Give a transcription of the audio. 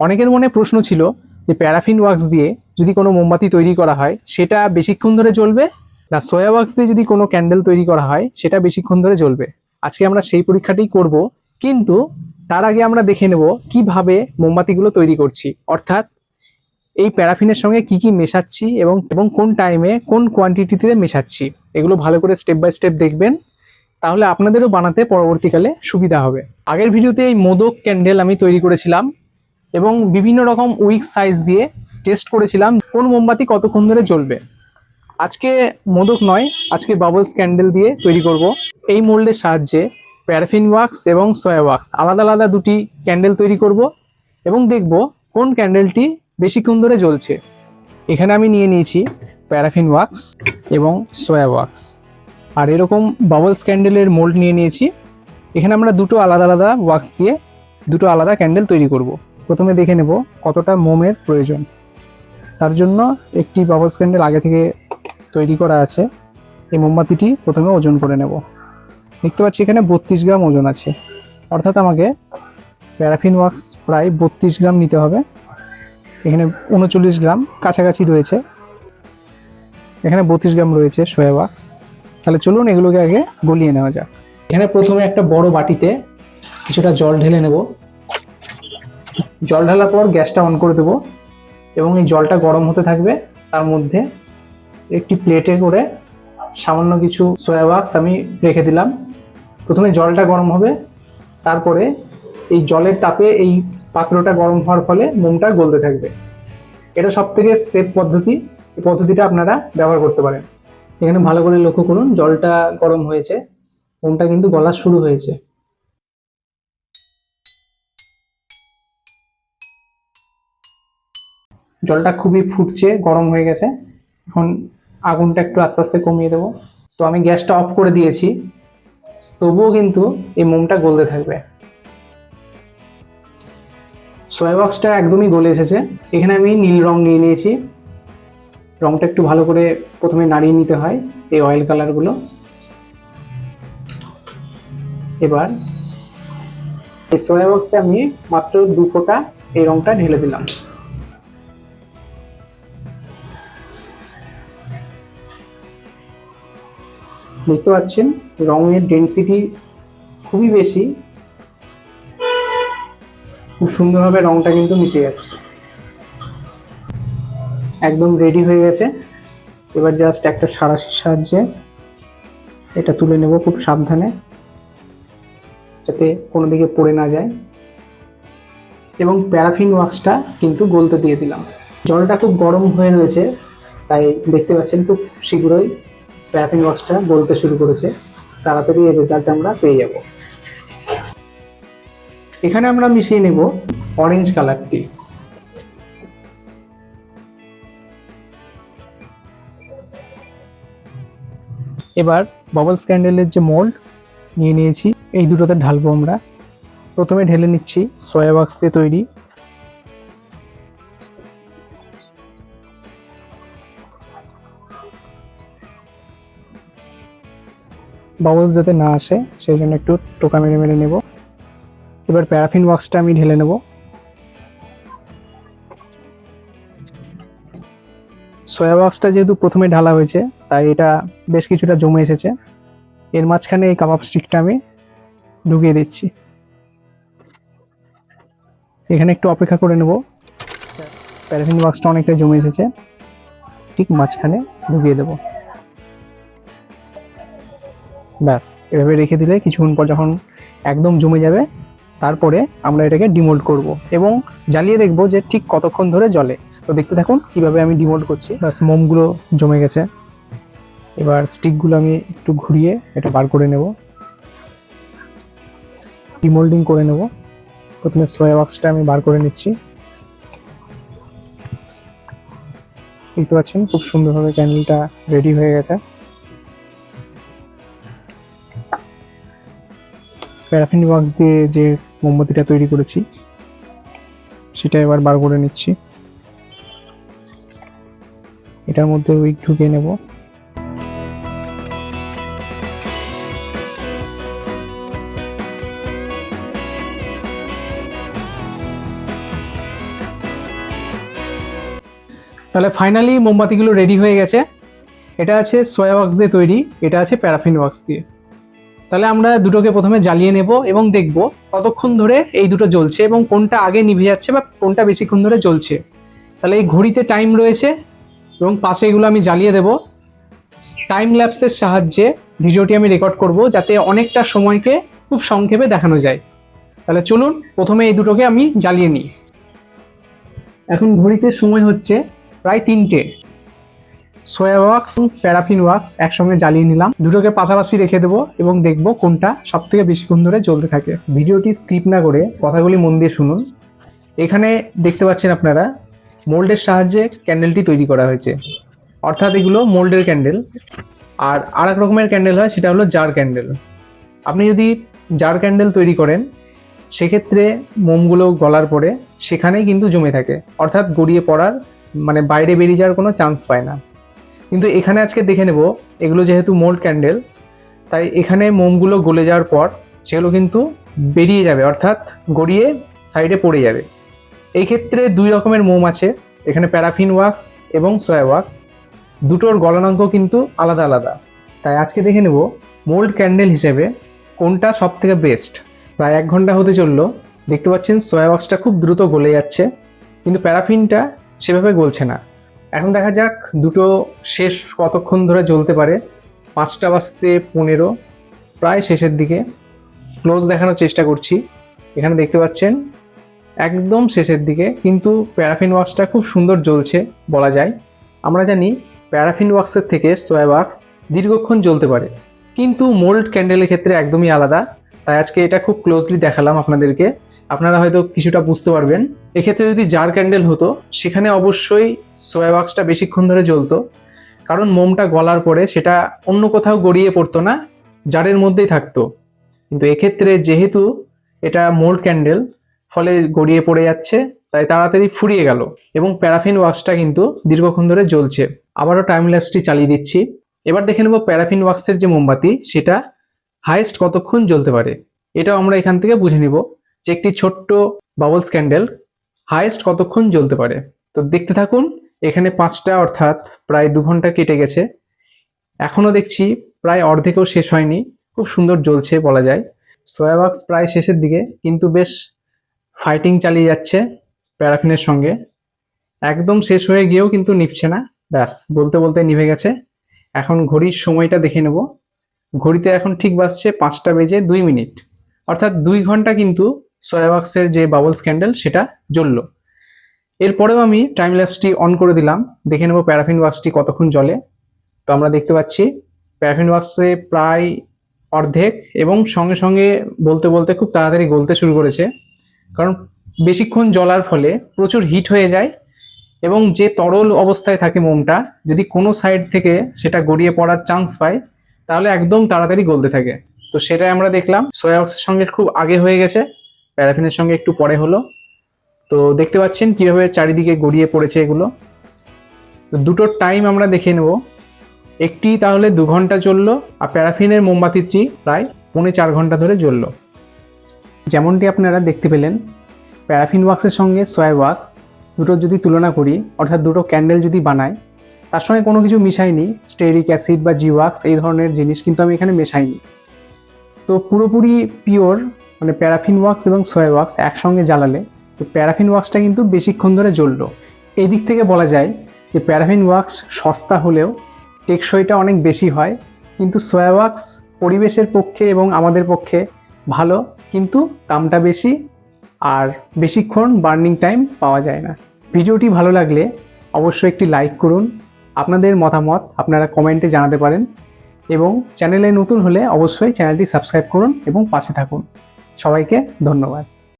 অনেকের মনে প্রশ্ন ছিল যে প্যারাফিন ওয়াক্স দিয়ে যদি কোনো মোমবাতি তৈরি করা হয়, সেটা বেশিক্ষণ ধরে জ্বলবে? না, সোয়া ওয়াক্স দিয়ে যদি কোনো ক্যান্ডেল তৈরি করা হয়, সেটা বেশিক্ষণ ধরে জ্বলবে। আজকে আমরা সেই পরীক্ষাটাই করব, কিন্তু তার আগে আমরা দেখে নেব কীভাবে মোমবাতিগুলো তৈরি করছি। অর্থাৎ এই প্যারাফিনের সঙ্গে কি কি মেশাচ্ছি এবং এবং কোন টাইমে কোন কোয়ান্টিটিতে মেশাচ্ছি। এগুলো ভালো করে স্টেপ বাই স্টেপ দেখবেন। তাহলে আপনাদেরও বানাতে পরবর্তীকালে সুবিধা হবে। আগের ভিডিওতে এই মোদক ক্যান্ডেল আমি তৈরি করেছিলাম। এবং বিভিন্ন রকম উইক সাইজ দিয়ে টেস্ট করেছিলাম কোন মোমবাতি কতক্ষণ ধরে জ্বলবে। আজকে মোদক নয়, আজকে বাবলস ক্যান্ডেল দিয়ে তৈরি করব। এই মোল্ডের সাহায্যে প্যারাফিন ওয়াক্স এবং সয়া ওয়াক্স আলাদা আলাদা দুটি ক্যান্ডেল তৈরি করব এবং দেখব কোন ক্যান্ডেলটি বেশিক্ষণ ধরে জ্বলছে। এখানে আমি নিয়ে নিয়েছি প্যারাফিন ওয়াক্স এবং সয়া ওয়াক্স আর এরকম বাবলস ক্যান্ডেলের মোল্ড নিয়ে নিয়েছি। এখানে আমরা দুটো আলাদা আলাদা ওয়াক্স দিয়ে দুটো আলাদা ক্যান্ডেল তৈরি করব। প্রথমে দেখে নেব কতটা মোমের প্রয়োজন। তার জন্য একটি বাবলস ক্যান্ডেল আগে থেকে তৈরি করা আছে। এই মোমবাতিটি প্রথমে ওজন করে নেব। দেখতে পাচ্ছি এখানে বত্রিশ গ্রাম ওজন আছে। অর্থাৎ আমাকে প্যারাফিন ওয়াক্স প্রায় বত্রিশ গ্রাম নিতে হবে। এখানে উনচল্লিশ গ্রাম কাছাকাছি রয়েছে। এখানে বত্রিশ গ্রাম রয়েছে সোয়া ওয়াক্স তাহলে চলুন এগুলোকে আগে গলিয়ে নেওয়া যাক। এখানে প্রথমে একটা বড় বাটিতে কিছুটা জল ঢেলে নেব। জল ঢালার পর গ্যাসটা অন করে দেবো এবং এই জলটা গরম হতে থাকবে। তার মধ্যে একটি প্লেটে করে সামান্য কিছু সয়া আমি রেখে দিলাম। প্রথমে জলটা গরম হবে, তারপরে এই জলের তাপে এই পাত্রটা গরম হওয়ার ফলে মোমটা গলতে থাকবে। এটা সব থেকে সেফ পদ্ধতি। এই পদ্ধতিটা আপনারা ব্যবহার করতে পারেন। এখানে ভালো করে লক্ষ্য করুন, জলটা গরম হয়েছে, মোমটা কিন্তু গলা শুরু হয়েছে। জলটা খুবই ফুটছে, গরম হয়ে গেছে। এখন আগুনটা একটু আস্তে আস্তে কমিয়ে দেবো। তো আমি গ্যাসটা অফ করে দিয়েছি। তবুও কিন্তু এই মোমটা গলতে থাকবে। সোয়া বক্সটা একদমই গলে এসেছে। এখানে আমি নীল রং নিয়ে নিয়েছি। রংটা একটু ভালো করে প্রথমে নাড়িয়ে নিতে হয় এই অয়েল কালারগুলো এবার এই সোয়া বক্সে আমি মাত্র দু ফোঁটা এই রংটা ঢেলে দিলাম। দেখতে পাচ্ছেন, রঙের ডেন্সিটি খুবই বেশি। খুব সুন্দরভাবে রঙটা কিন্তু মিশে যাচ্ছে। একদম রেডি হয়ে গেছে। এবার জাস্ট একটা সারাশির সাহায্যে এটা তুলে নেব খুব সাবধানে, যাতে কোনো দিকে পড়ে না যায়। এবং প্যারাফিন ওয়াক্সটা কিন্তু গলতে দিয়ে দিলাম। জলটা খুব গরম হয়ে রয়েছে, তাই দেখতে পাচ্ছেন খুব শীঘ্রই প্যারাফিন ওয়াক্সটা বলতে শুরু করেছে। তাড়াতাড়ি এই রেজাল্ট আমরা পেয়ে যাব। এখানে আমরা মিশিয়ে নেব অরেঞ্জ কালারটি এবার বাবলস ক্যান্ডেলের যে মোল্ড নিয়ে নিয়েছি। এই দুটোতে ঢালবো আমরা। প্রথমে ঢেলে নিচ্ছি সয়া বাক্স দিয়ে তৈরি। বাবলস যাতে না আসে, সেই জন্য একটু টোকা মেরে মেরে নেব। এবার প্যারাফিন ওয়াক্সটা আমি ঢেলে নেব। সয়া ওয়াক্সটা যেহেতু প্রথমে ঢালা হয়েছে, তাই এটা বেশ কিছুটা জমে এসেছে। এর মাঝখানে এই কাবাব স্টিকটা আমি ঢুকিয়ে দিচ্ছি। এখানে একটু অপেক্ষা করে নেব। প্যারাফিন ওয়াক্সটা অনেকটা জমে এসেছে। ঠিক মাঝখানে ঢুকিয়ে দেবো। ব্যাস, এভাবে রেখে দিলে কিছুক্ষণ পর যখন একদম জমে যাবে, তারপরে আমরা এটাকে ডিমোল্ড করব এবং জ্বালিয়ে দেখব যে ঠিক কতক্ষণ ধরে জলে তো দেখতে থাকুন কীভাবে আমি ডিমোল্ড করছি। ব্যাস, মোমগুলো জমে গেছে। এবার স্টিকগুলো আমি একটু ঘুরিয়ে এটা বার করে নেব। ডিমোল্ডিং করে নেব। প্রথমে সোয়া ওয়াক্সটা আমি বার করে নিচ্ছি। দেখতে পাচ্ছেন খুব সুন্দরভাবে ক্যান্ডেলটা রেডি হয়ে গেছে। প্যারাফিন ওয়াক্স দিয়ে যে মোমবাতিটা তৈরি করেছি, সেটা এবার বার করে নিচ্ছি। এটার মধ্যে উইক ঢুকিয়ে নেব। তাহলে ফাইনালি মোমবাতিগুলো রেডি হয়ে গেছে। এটা আছে সোয়া ওয়াক্স দিয়ে তৈরি, এটা আছে প্যারাফিন ওয়াক্স দিয়ে। তাহলে আমরা দুটোকে প্রথমে জ্বালিয়ে নেব এবং দেখব কতক্ষণ ধরে এই দুটো জ্বলছে এবং কোনটা আগে নিভে যাচ্ছে বা কোনটা বেশিক্ষণ ধরে জ্বলছে। তাহলে এই ঘড়িতে টাইম রয়েছে এবং পাশে এগুলো আমি জ্বালিয়ে দেব। টাইম ল্যাপসের সাহায্যে ভিডিওটি আমি রেকর্ড করব যাতে অনেকটা সময়কে খুব সংক্ষেপে দেখানো যায়। তাহলে চলুন, প্রথমে এই দুটোকে আমি জ্বালিয়ে নিই। এখন ঘড়িতে সময় হচ্ছে প্রায় তিনটে। সোয়া ওয়াক্স প্যারাফিন ওয়াক্স একসঙ্গে জ্বালিয়ে নিলাম। দুটোকে পাশাপাশি রেখে দেবো এবং দেখব কোনটা সব থেকে বেশিক্ষণ ধরে জ্বলতে থাকে। ভিডিওটি স্কিপ না করে কথাগুলি মন দিয়ে শুনুন। এখানে দেখতে পাচ্ছেন আপনারা, মোল্ডের সাহায্যে ক্যান্ডেলটি তৈরি করা হয়েছে। অর্থাৎ এগুলো মোল্ডের ক্যান্ডেল। আর আর এক রকমের ক্যান্ডেল হয়, সেটা হলো জার ক্যান্ডেল আপনি যদি জার ক্যান্ডেল তৈরি করেন, সেক্ষেত্রে মোমগুলো গলার পরে সেখানেই কিন্তু জমে থাকে। অর্থাৎ গড়িয়ে পড়ার মানে বাইরে বেরিয়ে যাওয়ার কোনো চান্স পায় না। কিন্তু এখানে আজকে দেখে নেব, এগুলো যেহেতু মোল্ড ক্যান্ডেল, তাই এখানে মোমগুলো গলে যাওয়ার পর সেগুলো কিন্তু বেরিয়ে যাবে, অর্থাৎ গড়িয়ে সাইডে পড়ে যাবে। এই ক্ষেত্রে দুই রকমের মোম আছে, এখানে প্যারাফিন ওয়াক্স এবং সয়া ওয়াক্স। দুটোর গলনাঙ্ক কিন্তু আলাদা আলাদা। তাই আজকে দেখে নেব মোল্ড ক্যান্ডেল হিসেবে কোনটা সব থেকে বেস্ট। প্রায় এক ঘণ্টা হতে চলল, দেখতে পাচ্ছেন সয়া ওয়াক্সটা খুব দ্রুত গলে যাচ্ছে, কিন্তু প্যারাফিনটা সেভাবে গলছে না। এখন দেখা যাক, দুটো শেষ কতক্ষণ ধরে জ্বলতে পারে। পাঁচটা বাজতে পনেরো, প্রায় শেষের দিকে। ক্লোজ দেখানোর চেষ্টা করছি। এখানে দেখতে পাচ্ছেন, একদম শেষের দিকে, কিন্তু প্যারাফিন ওয়াক্সটা খুব সুন্দর জ্বলছে বলা যায়। আমরা জানি প্যারাফিন ওয়াক্সের থেকে সোয়া ওয়াক্স দীর্ঘক্ষণ জ্বলতে পারে, কিন্তু মোল্ড ক্যান্ডেলের ক্ষেত্রে একদমই আলাদা। তাই আজকে এটা খুব ক্লোজলি দেখালাম আপনাদেরকে। আপনারা হয়তো কিছুটা বুঝতে পারবেন। এক্ষেত্রে যদি জার ক্যান্ডেল হতো, সেখানে অবশ্যই সোয়া ওয়াক্সটা বেশিক্ষণ ধরে জ্বলতো। কারণ মোমটা গলার পরে সেটা অন্য কোথাও গড়িয়ে পড়তো না জারের মধ্যেই থাকতো। কিন্তু এক্ষেত্রে যেহেতু এটা মোল্ড ক্যান্ডেল ফলে গড়িয়ে পড়ে যাচ্ছে, তাই তাড়াতাড়ি ফুরিয়ে গেল এবং প্যারাফিন ওয়াক্সটা কিন্তু দীর্ঘক্ষণ ধরে জ্বলছে। আবারও টাইম ল্যাপসটি চালিয়ে দিচ্ছি। এবার দেখে নেব প্যারাফিন ওয়াক্সের যে মোমবাতি, সেটা হাইয়েস্ট কতক্ষণ জ্বলতে পারে? এটাও আমরা এখান থেকে বুঝে নিব যে একটি ছোট্ট বাবলস ক্যান্ডেল হাইয়েস্ট কতক্ষণ জ্বলতে পারে। তো দেখতে থাকুন, এখানে পাঁচটা অর্থাৎ প্রায় দু ঘণ্টা কেটে গেছে। এখনও দেখছি প্রায় অর্ধেকও শেষ হয়নি, খুব সুন্দর জ্বলছে বলা যায়। সোয়াবাক্স প্রায় শেষের দিকে, কিন্তু বেশ ফাইটিং চালিয়ে যাচ্ছে প্যারাফিনের সঙ্গে। একদম শেষ হয়ে গিয়েও কিন্তু নিভছে না, ব্যাস, বলতে বলতে নিভে গেছে। এখন ঘড়ির সময়টা দেখে নেব। ঘড়িতে এখন ঠিক বাজছে পাঁচটা বেজে দুই মিনিট। অর্থাৎ দুই ঘণ্টা কিন্তু সোয়াবাক্সের যে বাবল স্ক্যান্ডেল সেটা জ্বললো। এরপরেও আমি টাইম ল্যাপসটি অন করে দিলাম। দেখে নেব প্যারাফিন ওয়াক্সটি কতক্ষণ জ্বলে। তো আমরা দেখতে পাচ্ছি, প্যারাফিন ওয়াক্সে প্রায় অর্ধেক এবং সঙ্গে সঙ্গে বলতে বলতে খুব তাড়াতাড়ি গলতে শুরু করেছে। কারণ বেশিক্ষণ জ্বলার ফলে প্রচুর হিট হয়ে যায় এবং যে তরল অবস্থায় থাকে মোমটা, যদি কোনো সাইড থেকে সেটা গড়িয়ে পড়ার চান্স পায় তাহলে একদম তাড়াতাড়ি গলতে থাকে। তো সেটাই আমরা দেখলাম। সোয়া ওয়াক্সের সঙ্গে খুব আগে হয়ে গেছে। প্যারাফিনের সঙ্গে একটু পরে হলো। তো দেখতে পাচ্ছেন কীভাবে চারিদিকে গড়িয়ে পড়েছে এগুলো। তো দুটোর টাইম আমরা দেখে নেব। একটি তাহলে দু ঘণ্টা চলল আর প্যারাফিনের মোমবাতিটি প্রায় পৌনে চার ঘণ্টা ধরে জ্বললো। যেমনটি আপনারা দেখতে পেলেন, প্যারাফিন ওয়াক্সের সঙ্গে সয়া ওয়াক্স দুটো যদি তুলনা করি, অর্থাৎ দুটো ক্যান্ডেল যদি বানাই তার সঙ্গে কোনো কিছু মিশাইনি স্টেরিক অ্যাসিড বা জি ওয়াক্স এই ধরনের জিনিস কিন্তু আমি এখানে মেশাইনি। তো পুরোপুরি পিওর মানে প্যারাফিন ওয়াক্স এবং সয়া ওয়াক্স একসঙ্গে জ্বালালে, তো প্যারাফিন ওয়াক্সটা কিন্তু বেশিক্ষণ ধরে জ্বললো। এই দিক থেকে বলা যায় যে প্যারাফিন ওয়াক্স সস্তা হলেও টেকসইটা অনেক বেশি হয়, কিন্তু সয়া ওয়াক্স পরিবেশের পক্ষে এবং আমাদের পক্ষে ভালো, কিন্তু দামটা বেশি আর বেশিক্ষণ বার্নিং টাইম পাওয়া যায় না। ভিডিওটি ভালো লাগলে অবশ্যই একটি লাইক করুন আপনাদের মতামত আপনারা কমেন্টে জানাতে পারেন এবং চ্যানেলে নতুন হলে অবশ্যই চ্যানেলটি সাবস্ক্রাইব করুন এবং পাশে থাকুন। সবাইকে ধন্যবাদ।